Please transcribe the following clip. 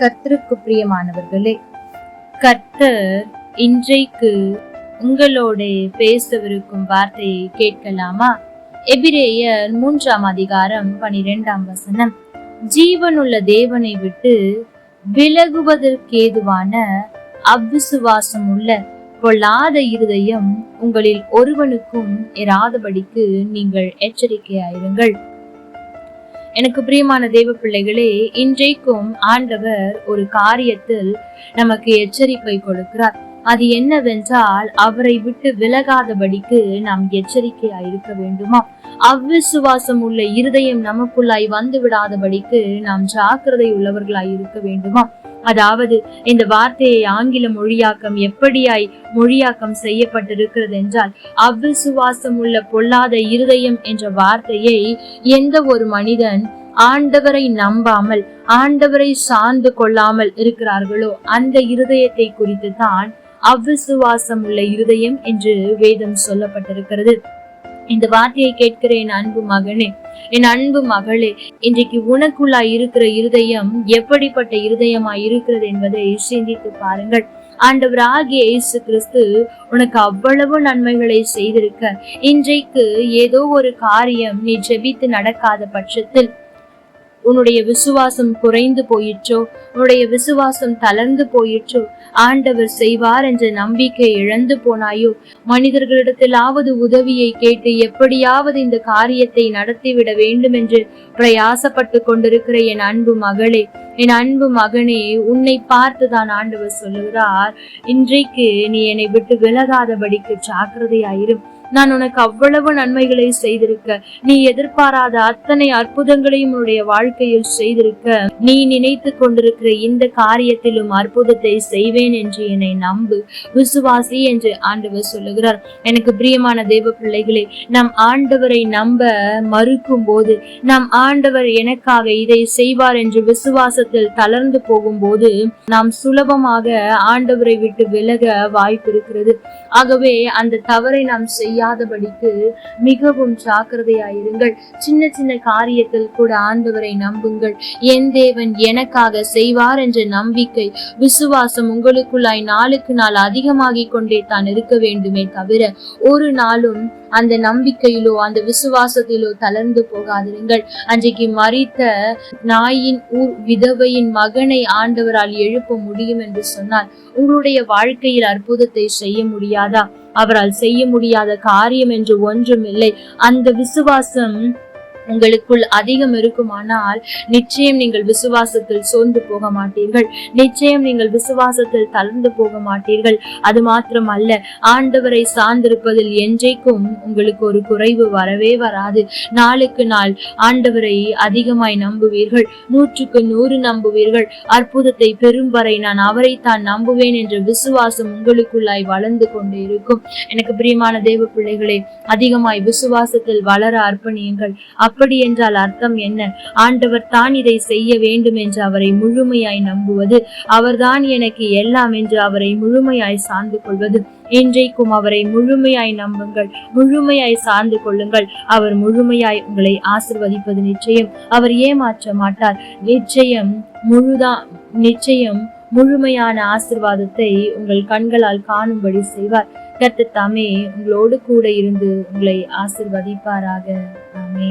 கர்த்தருக்கு பிரியமானவர்களே கர்த்தர் இன்றைக்கு உங்களோட பேசவிருக்கும் வார்த்தையை கேட்கலாமா? எபிரேயர் மூன்றாம் அதிகாரம் பனிரெண்டாம் வசனம். ஜீவனுள்ள தேவனை விட்டு விலகுவதற்கேதுவான அவ்விசுவாசம் உள்ள கொள்ளாத இருதயம் உங்களில் ஒருவனுக்கும் இராதபடிக்கு நீங்கள் எச்சரிக்கையாயிருங்கள். எனக்கு பிரியமான தேவ பிள்ளைகளே இன்றைக்கும் ஆண்டவர் ஒரு காரியத்தில் நமக்கு எச்சரிக்கை கொடுக்கிறார். அது என்னவென்றால் அவரை விட்டு விலகாதபடிக்கு நாம் எச்சரிக்கையா இருக்க வேண்டுமா? அவ்விசுவாசம் உள்ள இருதயம் நமக்குள்ளாய் வந்து விடாதபடிக்கு நாம் ஜாக்கிரதை உள்ளவர்களாய் இருக்க வேண்டுமா? அதாவது இந்த வார்த்தையை ஆங்கில மொழியாக்கம் எப்படியாய் மொழியாக்கம் செய்யப்பட்டிருக்கிறது என்றால் அவ்விசுவாசம் உள்ள பொல்லாத இருதயம் என்ற வார்த்தையை எந்த ஒரு மனிதன் ஆண்டவரை நம்பாமல் ஆண்டவரை சார்ந்து கொள்ளாமல் இருக்கிறார்களோ அந்த இருதயத்தை குறித்து தான் அவ்விசுவாசம் உள்ள இருதயம் என்று வேதம் சொல்லப்பட்டிருக்கிறது. இந்த வார்த்தையை கேட்கிற என் அன்பு மகனே என் அன்பு மகளே இன்றைக்கு உனக்குள்ளாய் இருக்கிற இருதயம் எப்படிப்பட்ட இருதயமாய் இருக்கிறது என்பதை சிந்தித்து பாருங்கள். ஆண்டவராகிய இயேசு கிறிஸ்து உனக்கு அவ்வளவு நன்மைகளை செய்திருக்க இன்றைக்கு ஏதோ ஒரு காரியம் நீ ஜெபித்து நடக்காத பட்சத்தில் உன்னுடைய விசுவாசம் குறைந்து போயிற்றோ? உன்னுடைய விசுவாசம் தளர்ந்து போயிற்றோ? ஆண்டவர் செய்வார் என்ற நம்பிக்கை இழந்து போனாயோ? மனிதர்களிடத்திலாவது உதவியை கேட்டு எப்படியாவது இந்த காரியத்தை நடத்திவிட வேண்டும் என்று பிரயாசப்பட்டு கொண்டிருக்கிற என் அன்பு மகளே என் அன்பு மகனே உன்னை பார்த்துதான் ஆண்டவர் சொல்லுகிறார். இன்றைக்கு நீ என்னை விட்டு விலகாதபடிக்கு ஜாக்கிரதையாயிரும் நான் உனக்கு அவ்வளவு நன்மைகளை செய்திருக்க. நீ எதிர்பாராத அத்தனை அற்புதங்களையும் உன்னுடைய வாழ்க்கையில் செய்திருக்க. நீ நினைத்து கொண்டிருக்கிற இந்த காரியத்திலும் அற்புதத்தை செய்வேன் என்று என்னை நம்பு. விசுவாசி என்று ஆண்டவர் சொல்லுகிறார். எனக்கு பிரியமான தெய்வ பிள்ளைகளே நம் ஆண்டவரை நம்ப மறுக்கும் போது நம் ஆண்டவர் எனக்காக இதை செய்வார் என்று விசுவாசத்தில் தளர்ந்து போகும்போது நாம் சுலபமாக ஆண்டவரை விட்டு விலக வாய்ப்பு இருக்கிறது ஆகவே அந்த தவறை நாம் செய்யாதபடிக்கு மிகவும் ஜாக்கிரதையாயிருங்கள். சின்ன சின்ன காரியத்தில் கூட ஆண்டவரை நம்புங்கள். என் தேவன் எனக்காக செய்வார் என்ற நம்பிக்கை விசுவாசம் உங்களுக்குள்ளாய் நாளுக்கு நாள் அதிகமாகிக் கொண்டே தான் இருக்க வேண்டுமே தவிர ஒரு நாளும் அந்த நம்பிக்கையிலோ அந்த விசுவாசத்திலோ தளர்ந்து போகாதிருங்கள். அன்றைக்கு மறித்த நாயின் ஊர் விதவையின் மகனை ஆண்டவரால் எழுப்ப முடியும் என்று சொன்னால் உங்களுடைய வாழ்க்கையில் அற்புதத்தை செய்ய முடியாதா? அவரால் செய்ய முடியாத காரியம் என்று ஒன்றும் இல்லை. அந்த விசுவாசம் உங்களுக்குள் அதிகம் இருக்குமானால் நிச்சயம் நீங்கள் விசுவாசத்தில் சோர்ந்து போக மாட்டீர்கள். நிச்சயம் நீங்கள் விசுவாசத்தில் தளர்ந்து போக மாட்டீர்கள். அது மாத்திரம் அல்ல ஆண்டவரை சார்ந்திருப்பதில் என்றைக்கும் உங்களுக்கு ஒரு குறைவு வரவே வராது. நாளுக்கு நாள் ஆண்டவரை அதிகமாய் நம்புவீர்கள். நூற்றுக்கு நூறு நம்புவீர்கள். அற்புதத்தை பெறும் வரை நான் அவரை தான் நம்புவேன் என்ற விசுவாசம் உங்களுக்குள்ளாய் வளர்ந்து கொண்டே இருக்கும். எனக்கு பிரியமான தேவ பிள்ளைகளே அதிகமாய் விசுவாசத்தில் வளர அர்ப்பணியுங்கள். அப்படி என்றால் அர்த்தம் என்ன? ஆண்டவர் தான் இதை செய்ய வேண்டும் என்று அவரை முழுமையாய் நம்புவது அவர்தான் எனக்கு எல்லாம் என்று அவரை முழுமையாய் சார்ந்து கொள்வது. இன்றைக்கும் அவரை முழுமையாய் நம்புங்கள் முழுமையாய் சார்ந்து கொள்ளுங்கள். அவர் முழுமையாய் உங்களை ஆசிர்வதிப்பது நிச்சயம். அவர் ஏமாற்ற மாட்டார். நிச்சயம் முழுதா நிச்சயம் முழுமையான ஆசிர்வாதத்தை உங்கள் கண்களால் காணும்படி செய்வார். கர்த்தர் தாமே உங்களோடு கூட இருந்து உங்களை ஆசிர்வதிப்பாராக. ஆமே